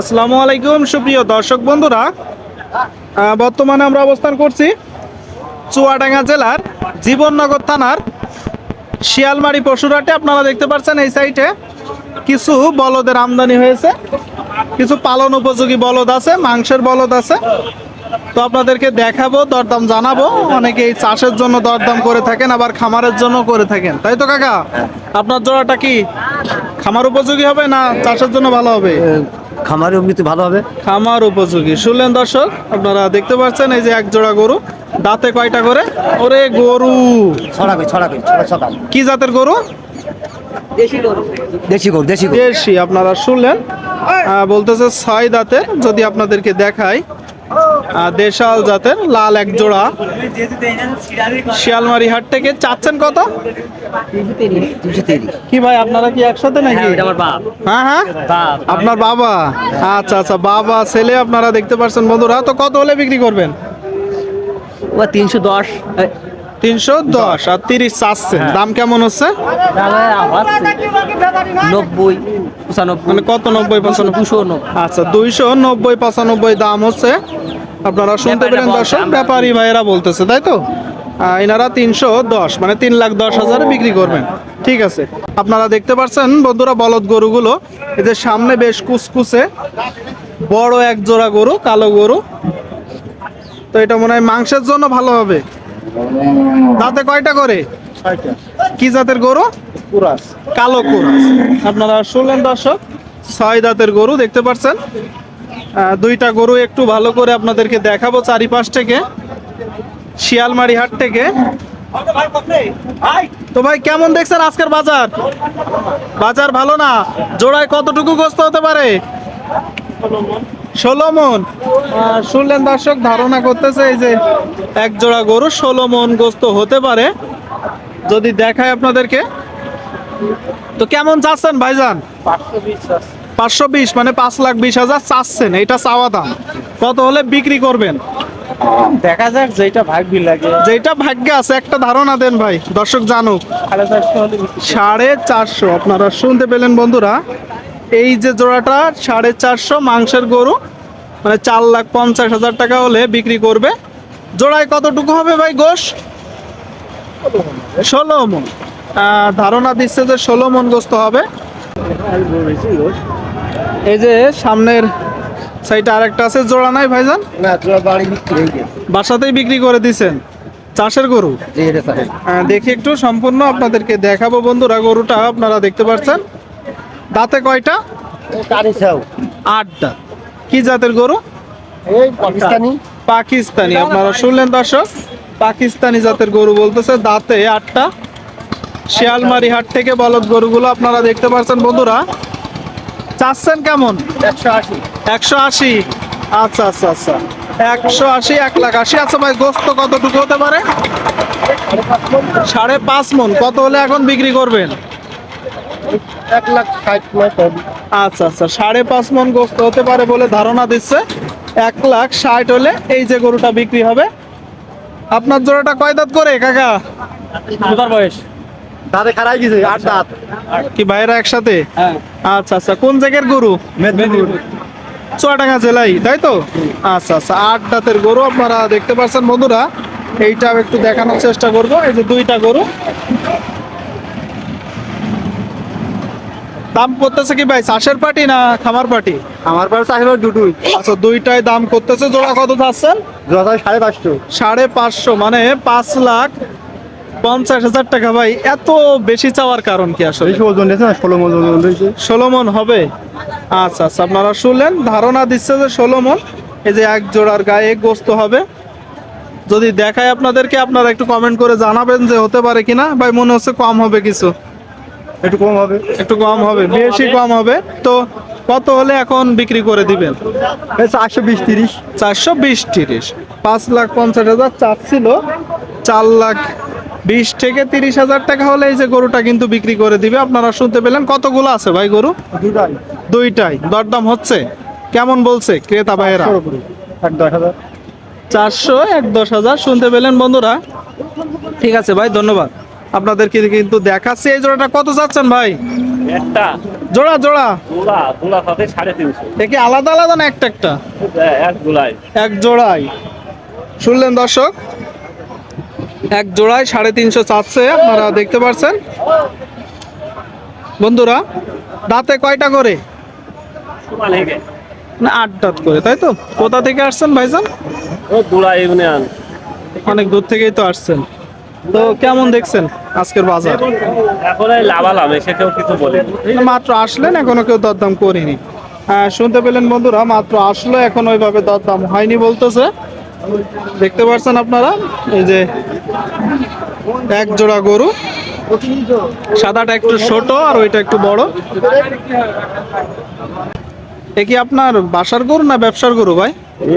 আসসালামু আলাইকুম, সুপ্রিয় দর্শক বন্ধুরা। বর্তমানে আমরা অবস্থান করছি চুয়াডাঙ্গা জেলার জীবননগর থানার শিয়ালমারি পশুরহাটে। আপনারা দেখতে পাচ্ছেন এই সাইটে কিছু বলদের আমদানি হয়েছে, কিছু পালন উপযোগী বলদ আছে, মাংসের বলদ আছে। তো আপনাদেরকে দেখাবো, দরদাম জানাব। অনেকে এই চাষের জন্য দরদাম করে থাকেন, আবার খামারের জন্য করে থাকেন। তাই তো কাকা? আপনার জোড়াটা কি? খামার উপযোগী হবে না চাষের জন্য ভালো হবে? খামারে এমনিতে ভালো হবে। খামার উপযোগী। শুনলেন দর্শক আপনারা দেখতে পাচ্ছেন এই যে এক জোড়া গরু দাঁতে কয়টা করে? ওরে গরু! ছড়াবে ছড়াবে ছড়া ছড়া কি জাতের গরু? দেশি গরু। দেশি গরু দেশি আপনারা শুনলেন। বলতেছে ছয় দাঁতের যদি আপনাদেরকে দেখাই আহ, দেশাল জাতের লাল এক জোড়া। শিয়ালমারি হাট থেকে চাচ্ছেন কত? কি ভাই আপনারা কি একসাথে নাকি? হ্যাঁ হ্যাঁ আপনার বাবা? আচ্ছা আচ্ছা বাবা ছেলে আপনারা দেখতে পাচ্ছেন বন্ধুরা। তো কত হলে বিক্রি করবেন? তিনশো দশ। তিনশো দশ আর তিরিশ চাচ্ছেন। দাম কেমন হচ্ছে? নব্বই পঁচানব্বই। মানে কত নব্বই পঁচানব্বই? দুশো নব্বই। আচ্ছা দুইশো নব্বই পঁচানব্বই দাম হচ্ছে। আপনারা শুনতে পেলেন দর্শক ব্যাপারী ভাইয়েরা বলতেছে তাই তো? এনারা তিনশো দশ মানে তিন লাখ দশ হাজারে বিক্রি করবেন। ঠিক আছে। আপনারা দেখতে পাচ্ছেন বন্ধুরা বলদ গরুগুলো এদের সামনে বেশ কুচকুচে বড় এক জোড়া গরু কালো গরু। তো এটা মনে হয় মাংসের জন্য ভালো হবে। দাঁতে কয়টা করে? কি জাতের গরু? কালো কুরাস। আপনারা শুনলেন দর্শক ছয় দাঁতের গরু দেখতে পাচ্ছেন দুইটা গরু একটু ভালো করে আপনাদেরকে দেখাবো চারিপাশ থেকে, শিয়ালমারি হাট থেকে। তো ভাই, কেমন দেখছেন আজকের বাজার? বাজার ভালো না? জোড়ায় কতটুকু গ্রস্ত হতে পারে? ষোলো মন। শুনলেন দর্শক, ধারণা করতেছে এই যে এক জোড়া গরু ষোলো মন গোস্ত হতে পারে। যদি দেখায় আপনাদেরকে। তো কেমন চাচ্ছেন ভাইজান? পাঁচশো বিশ মানে পাঁচ লাখ বিশ হাজার চাচ্ছেন এটা চাওয়া দাম। কত হলে বিক্রি করবেন? দেখা যাক যেটা ভাগ্যি লাগে। যেটা ভাগ্যে আছে একটা ধারণা দেন ভাই দর্শক জানুক। সাড়ে চারশো আপনারা শুনতে পেলেন বন্ধুরা। এই যে জোড়াটা সাড়ে চারশো মাংসের গরু মানে চার লাখ পঞ্চাশ হাজার টাকা হলে বিক্রি করবে। জোড়ায় কতটুকু হবে ভাই গোশ? ষোলো মন। ধারণা দিচ্ছে যে ষোলো মন গোস্ত হবে। এই যে সামনের সাইডে আরেকটা আছে জোড়া নাই ভাইজান? না তোরা বাড়ি বিক্রি বাসাতেই বিক্রি করে দিছেন। চাষের গরু? আহ, দেখি একটু সম্পূর্ণ আপনাদেরকে দেখাবো বন্ধুরা গরুটা আপনারা দেখতে পাচ্ছেন। দাঁতে কয়টা? আটটা। কি জাতের গরু? পাকিস্তানি। পাকিস্তানি আপনারা শুনলেন দর্শক? পাকিস্তানি জাতের গরু বলতেছে দাঁতে আটটা। শিয়ালমারি হাট থেকে বলদ গরুগুলো আপনারা দেখতে পাচ্ছেন বন্ধুরা। চাচ্ছেন কেমন? একশো আশি। একশো আশি? আচ্ছা আচ্ছা আচ্ছা। একশো আশি এক লাখ আশি। আচ্ছা ভাই গোস্ত কতটুকু হতে পারে? সাড়ে পাঁচ মন। কত হলে এখন বিক্রি করবেন? এক লাখ ষাট আচ্ছা আচ্ছা সাড়ে পাঁচ মন গোস্ত হতে পারে বলে ধারণা দিচ্ছে। এক লাখ ষাট হলে এই যে গরুটা বিক্রি হবে। আপনার জোড়াটা কয় দাঁত করে কাকা? বয়স। দাঁতে খারাই গেছে আট দাঁত। কি ভাইরা একসাথে? হ্যাঁ। আচ্ছা আচ্ছা কোন জায়গার গরু? মেদিনীপুর। চুয়াডাঙ্গা জেলাই তাই তো? আচ্ছা আচ্ছা আট দাঁতের গরু আপনারা দেখতে পাচ্ছেন বন্ধুরা। এইটাও একটু দেখানোর চেষ্টা করব এই যে দুইটা গরু। দাম করতেছে কি ভাই চাষের পাটি না খামার পাটি? আমার পাশে চাষের দুটোই। আচ্ছা দুইটাই দাম করতেছে জোড়া কত চাচ্ছেন? যথা সাড়ে পাঁচশো। সাড়ে পাঁচশো মানে পাঁচ লাখ পঞ্চাশ হাজার টাকা ভাই এত বেশি চাওয়ার কারণ কি আসলে? ওজন না? ষোলো মন ওজন ষোলো মন হবে? আচ্ছা আচ্ছা আপনারা শুনলেন ধারণা দিচ্ছে যে ষোলো মন এই যে এক জোড়ার গায়ে গোস্ত হবে। যদি দেখায় আপনাদেরকে আপনারা একটু কমেন্ট করে জানাবেন যে হতে পারে কিনা। ভাই মনে হচ্ছে কম হবে কিছু। একটু কম হবে। একটু কম হবে বেশি কম হবে। তো কত হলে এখন বিক্রি করে দিবেন? চারশো বিশ তিরিশ। চারশো বিশ তিরিশ। পাঁচ লাখ পঞ্চাশ হাজার চার ছিল চার লাখ বিশ থেকে তিরিশ হাজার টাকা হলে এই যে গরুটা কিন্তু বিক্রি করে দিবে। আপনারা শুনতে পেলেন কতগুলো আছে ভাই গরু? দুইটাই। দরদাম হচ্ছে? কেমন বলছে ক্রেতা ভাইয়েরা? চারশো এক দশ হাজার। শুনতে পেলেন বন্ধুরা? ঠিক আছে ভাই ধন্যবাদ। আপনাদেরকে কিন্তু দেখাচ্ছি। এই জোড়াটা কত চাচ্ছেন ভাই? একটা। জোড়া জোড়া? গোলা গোলা সাথে সাড়ে তিনশো। এ আলাদা আলাদা না একটা একটা? এক জোড়াই এক জোড়ায় শুনলেন দর্শক? এক জোড়ায় সাড়ে তিনশো চাচ্ছে আপনারা দেখতে পাচ্ছেন বন্ধুরা দাঁতে কয়টা করে? না আট দাঁত করে তাই তো? কোথা থেকে আসছেন ভাইজান? অনেক দূর থেকেই তো আসছেন। তো কেমন দেখছেন আজকের বাজার? এখন লাভালাম এসে কেউ কিছু বলে মাত্র আসলেন এখনও কেউ দরদাম করিনি। হ্যাঁ শুনতে পেলেন বন্ধুরা মাত্র আসলো এখন ওইভাবে দরদাম হয়নি বলতেছে। দেখতে পাচ্ছেন আপনারা? এই যে এক জোড়া গরু। সাদাটা একটু ছোট আর ওইটা একটু বড়। এ কি আপনার বাসার গরু না ব্যবসার গরু ভাই? এ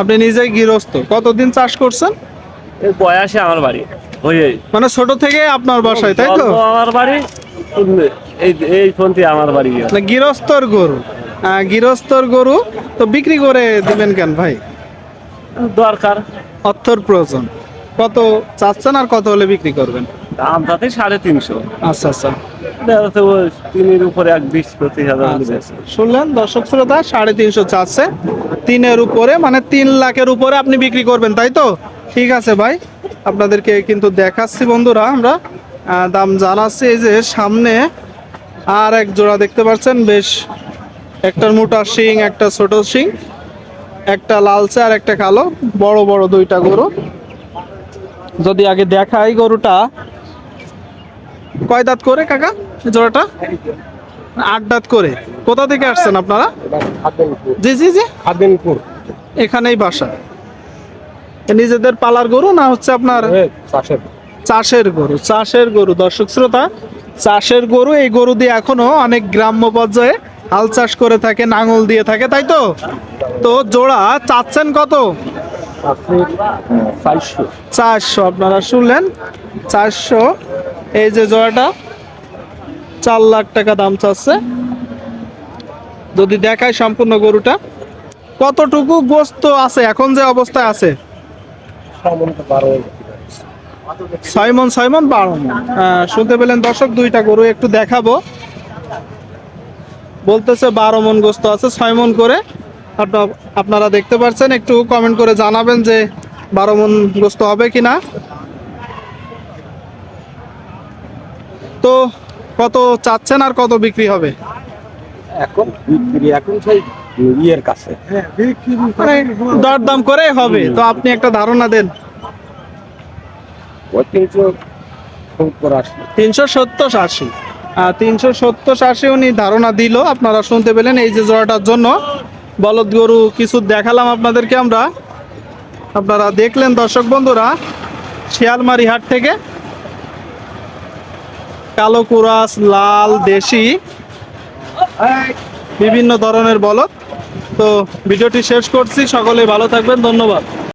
আপনি নিজেই গৃহস্থ। কতদিন চাষ করছেন? এই বয়সে আমার বাড়ি। মানে ছোট থেকে আপনার বাসায় তাই তো? আমার বাড়ি এই এই ফোনটি আমার বাড়ি গৃহস্থর গরু। গৃহস্থর গরু। তো বিক্রি করে দিবেন কেন ভাই? দরকার। অর্থর প্রয়োজন। কত চাচ্ছেন আর কত হলে বিক্রি করবেন? দাম তাতে সাড়ে তিনশো। আচ্ছা আচ্ছা। তিনের উপরে এক বিশ পঁচিশ হাজার আচ্ছা, আচ্ছা। শুনলেন দর্শক শ্রোতা সাড়ে তিনশো চাচ্ছে। তিনের উপরে মানে তিন লাখের উপরে আপনি বিক্রি করবেন তাই তো? ঠিক আছে ভাই আপনাদেরকে কিন্তু দেখাচ্ছি বন্ধুরা আমরা। দাম জানাচ্ছি এই যে সামনে আর এক জোড়া দেখতে পাচ্ছেন বেশ একটা মোটা শিং একটা ছোট শিং। একটা লালচে আর একটা কালো বড় বড় দুইটা গরু। যদি আগে দেখাই গরুটা কয় দাঁত করে কাকা জোড়াটা? আট দাঁত করে। কোথা থেকে আসছেন আপনারা? জি জি জি। আদিনপুর এখানেই বাসা। নিজেদের পালার গরু না হচ্ছে আপনার? চাষের। চাষের গরু চাষের গরু। দর্শক শ্রোতা চাষের গরু এই গরু দিয়ে এখনও অনেক গ্রাম্য পর্যায়ে হাল চাষ করে থাকে নাঙল দিয়ে থাকে তাই তো? তো জোড়া চাচ্ছেন কত? চারশো আপনারা শুনলেন? চারশো। এই যে জোড়াটা চার লাখ টাকা দাম চাচ্ছে। যদি দেখায় সম্পূর্ণ গরুটা। কতটুকু গোস্ত আছে? এখন যে অবস্থায় আছে? ছয় মন ছয় মন বারো মন। আহ, শুনতে পেলেন দর্শক দুইটা গরু একটু দেখাবো। বলতেছে বারো মন গোস্ত আছে ছয় মন করে। আপনারা দেখতে পাচ্ছেন একটু কমেন্ট করে জানাবেন যে বারো মন গোস্ত হবে কিনা। তো কত চাচ্ছেন আর কত বিক্রি হবে? এখন বিক্রি এখন সেই ইয়ের কাছে। মানে দরদাম করে হবে। তো আপনি একটা ধারণা দেন। তিনশো সত্তর আশি। তিনশো সত্তর আশি উনি ধারণা দিল। আপনারা শুনতে পেলেন এই যে জোড়াটার জন্য। বলদ গরু কিছু দেখালাম আপনাদেরকে আমরা। আপনারা দেখলেন দর্শক বন্ধুরা, শিয়ালমারি হাট থেকে। কালো কুরাস, লাল, দেশি, বিভিন্ন ধরনের বলদ। তো ভিডিওটি শেষ করছি, সকলে ভালো থাকবেন, ধন্যবাদ।